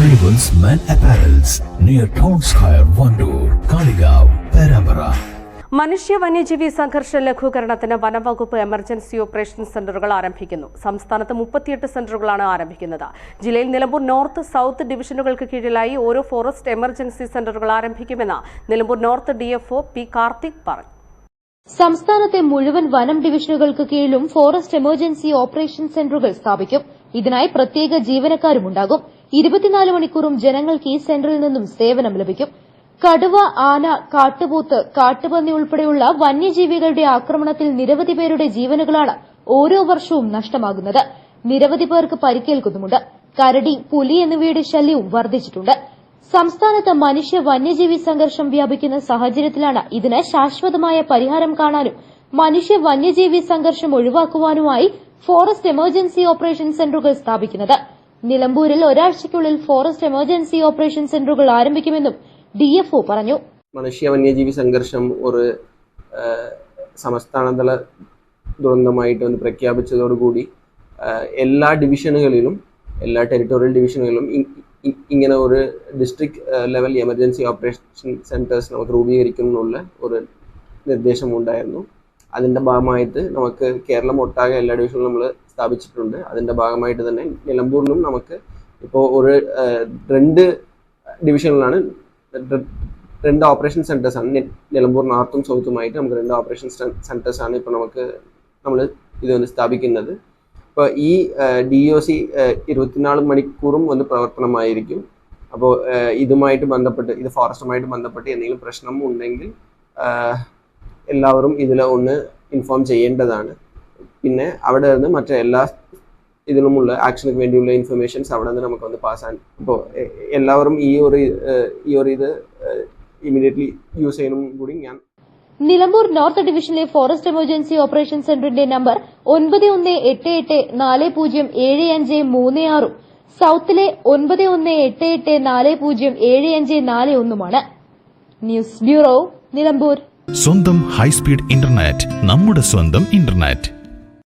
Arrivals Men Apparels near Town Square, Wandoor Kalikavu Perambara. മനുഷ്യ വന്യജീവി സംഘർഷ ലഘൂകരണത്തിന് വനംവകുപ്പ് എമർജൻസി ഓപ്പറേഷൻ സെന്ററുകൾ ആരംഭിക്കുന്നു. സംസ്ഥാനത്ത് മുപ്പത്തിയെട്ട് സെന്ററുകളാണ് ആരംഭിക്കുന്നത്. ജില്ലയിൽ നിലമ്പൂർ നോർത്ത് സൗത്ത് ഡിവിഷനുകൾക്ക് കീഴിലായി ഓരോ ഫോറസ്റ്റ് എമർജൻസി സെന്ററുകൾ ആരംഭിക്കുമെന്ന് Nilambur north DFO P Karthik പറഞ്ഞു. സംസ്ഥാനത്തെ മുഴുവൻ വനം ഡിവിഷനുകൾക്ക് കീഴിലും ഫോറസ്റ്റ് എമർജൻസി ഓപ്പറേഷൻ സെന്ററുകൾ സ്ഥാപിക്കും. ഇതിനായി പ്രത്യേക ജീവനക്കാരുമുണ്ടാകും. ഇരുപത്തിനാല് മണിക്കൂറും ജനങ്ങൾക്ക് ഈ സെന്ററിൽ നിന്നും സേവനം ലഭിക്കും. കടുവ ആന കാട്ടുപോത്ത് കാട്ടുപന്നി ഉൾപ്പെടെയുള്ള വന്യജീവികളുടെ ആക്രമണത്തിൽ നിരവധി പേരുടെ ജീവനുകളാണ് ഓരോ വർഷവും നഷ്ടമാകുന്നത്. നിരവധി പേർക്ക് പരിക്കേൽക്കുന്നുമുണ്ട്. കരടി പുലി എന്നിവയുടെ ശല്യവും വർദ്ധിച്ചിട്ടുണ്ട്. സംസ്ഥാനത്ത് മനുഷ്യ വന്യജീവി സംഘർഷം വ്യാപിക്കുന്ന സാഹചര്യത്തിലാണ് ഇതിന് ശാശ്വതമായ പരിഹാരം കാണാനും മനുഷ്യ വന്യജീവി സംഘർഷം ഒഴിവാക്കുവാനുമായി ഫോറസ്റ്റ് എമർജൻസി ഓപ്പറേഷൻ സെന്ററുകൾ സ്ഥാപിക്കുന്നത്. നിലമ്പൂരിൽ ഒരാഴ്ചയ്ക്കുള്ളിൽ ഫോറസ്റ്റ് എമർജൻസി ഓപ്പറേഷൻ സെന്ററുകൾ ആരംഭിക്കുമെന്നും ഡി ഡിഎഫ്ഒ പറഞ്ഞു. മനുഷ്യ വന്യജീവി സംഘർഷം ഒരു സംസ്ഥാനതല ദുരന്തമായിട്ട് ഒന്ന് പ്രഖ്യാപിച്ചതോടുകൂടി എല്ലാ ഡിവിഷനുകളിലും എല്ലാ ടെറിട്ടോറിയൽ ഡിവിഷനുകളിലും ഇങ്ങനെ ഒരു district level emergency operation centres നമുക്ക് രൂപീകരിക്കുന്നുള്ള ഒരു നിർദ്ദേശം ഉണ്ടായിരുന്നു അതിന്റെ ഭാഗമായിട്ട് നമുക്ക് കേരളം ഒട്ടാകെ എല്ലാ ഡിവിഷനിലും നമ്മൾ സ്ഥാപിച്ചിട്ടുണ്ട്. അതിന്റെ ഭാഗമായിട്ട് തന്നെ നിലമ്പൂരിലും നമുക്ക് ഇപ്പോൾ ഒരു രണ്ട് ഡിവിഷനിലാണ് രണ്ട് ഓപ്പറേഷൻ സെന്റേഴ്സ് ആണ് നിലമ്പൂർ നോർത്തും സൗത്തുമായിട്ട് നമുക്ക് രണ്ട് ഓപ്പറേഷൻ സെന്റേഴ്സ് ആണ് ഇപ്പോൾ നമുക്ക് നമ്മൾ ഇതൊന്ന് സ്ഥാപിക്കുന്നത്. ഇപ്പോൾ ഈ ഡി ഒ സി ഇരുപത്തിനാല് മണിക്കൂറും ഒന്ന് പ്രവർത്തനമായിരിക്കും. അപ്പോൾ ഇതുമായിട്ട് ബന്ധപ്പെട്ട് ഇത് ഫോറസ്റ്റുമായിട്ട് ബന്ധപ്പെട്ട് എന്തെങ്കിലും പ്രശ്നം ഉണ്ടെങ്കിൽ എല്ലാവരും ഇതിൽ ഒന്ന് ഇൻഫോം ചെയ്യേണ്ടതാണ്. പിന്നെ അവിടെ നിന്ന് മറ്റേ എല്ലാ ഇതിനുമുള്ള ആക്ഷനുക്ക് വേണ്ടിയുള്ള ഇൻഫർമേഷൻസ് അവിടെ നിന്ന് നമുക്ക് വന്ന് പാസ് ഇപ്പോൾ എല്ലാവരും ഈ ഒരു ഈ ഒരു ഇത് ഇമീഡിയറ്റ്ലി യൂസ് ചെയ്യണം കൂടി ഞാൻ നിലമ്പൂർ നോർത്ത് ഡിവിഷനിലെ ഫോറസ്റ്റ് എമർജൻസി ഓപ്പറേഷൻ സെന്ററിന്റെ നമ്പർ ഒൻപത് ഒന്ന് എട്ട് എട്ട് നാല് പൂജ്യം ഏഴ് അഞ്ച് മൂന്ന് ആറും സൌത്തിലെ ഒൻപത് ഒന്ന് എട്ട് എട്ട് നാല് പൂജ്യം ഏഴ് അഞ്ച് നാല് ഒന്നുമാണ്. News bureau Nilambur. സ്വന്തം ഹൈസ്പീഡ് ഇന്റർനെറ്റ് നമ്മുടെ സ്വന്തം ഇന്റർനെറ്റ്.